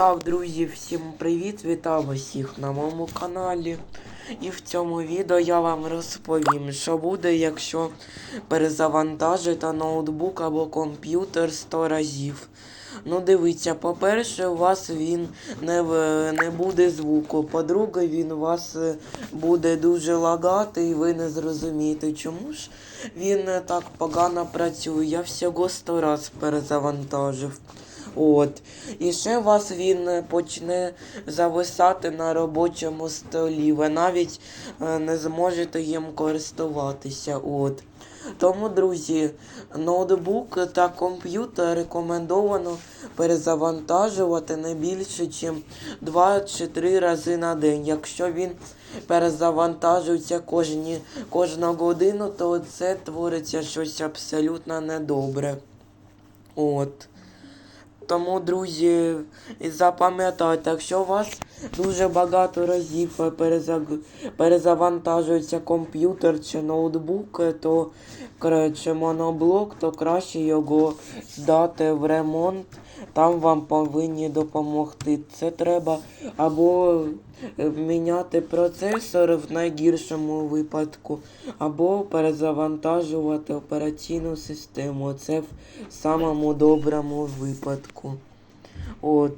Так, друзі, всім привіт! Вітаю усіх на моєму каналі. І в цьому відео я вам розповім, що буде, якщо перезавантажити ноутбук або комп'ютер 100 разів. Ну, дивіться, по-перше, у вас він не, не буде звуку. По-друге, він у вас е, буде дуже лагати, і ви не зрозумієте, чому ж він е, так погано працює. Я всього 100 раз перезавантажив. От. І ще вас він почне зависати на робочому столі. Ви навіть е, не зможете їм користуватися. От. Тому, друзі, ноутбук та комп'ютер рекомендовано перезавантажувати не більше, ніж 2 чи 3 рази на день. Якщо він перезавантажується кожні, кожну годину, то це твориться щось абсолютно недобре. От. Тому, друзі, запам'ятайте, якщо у вас дуже багато разів перезавантажується комп'ютер чи ноутбук, то чи моноблок, то краще його здати в ремонт. Там вам повинні допомогти. Це треба або е, міняти процесор в найгіршому випадку, або перезавантажувати операційну систему. Це в самому доброму випадку. От.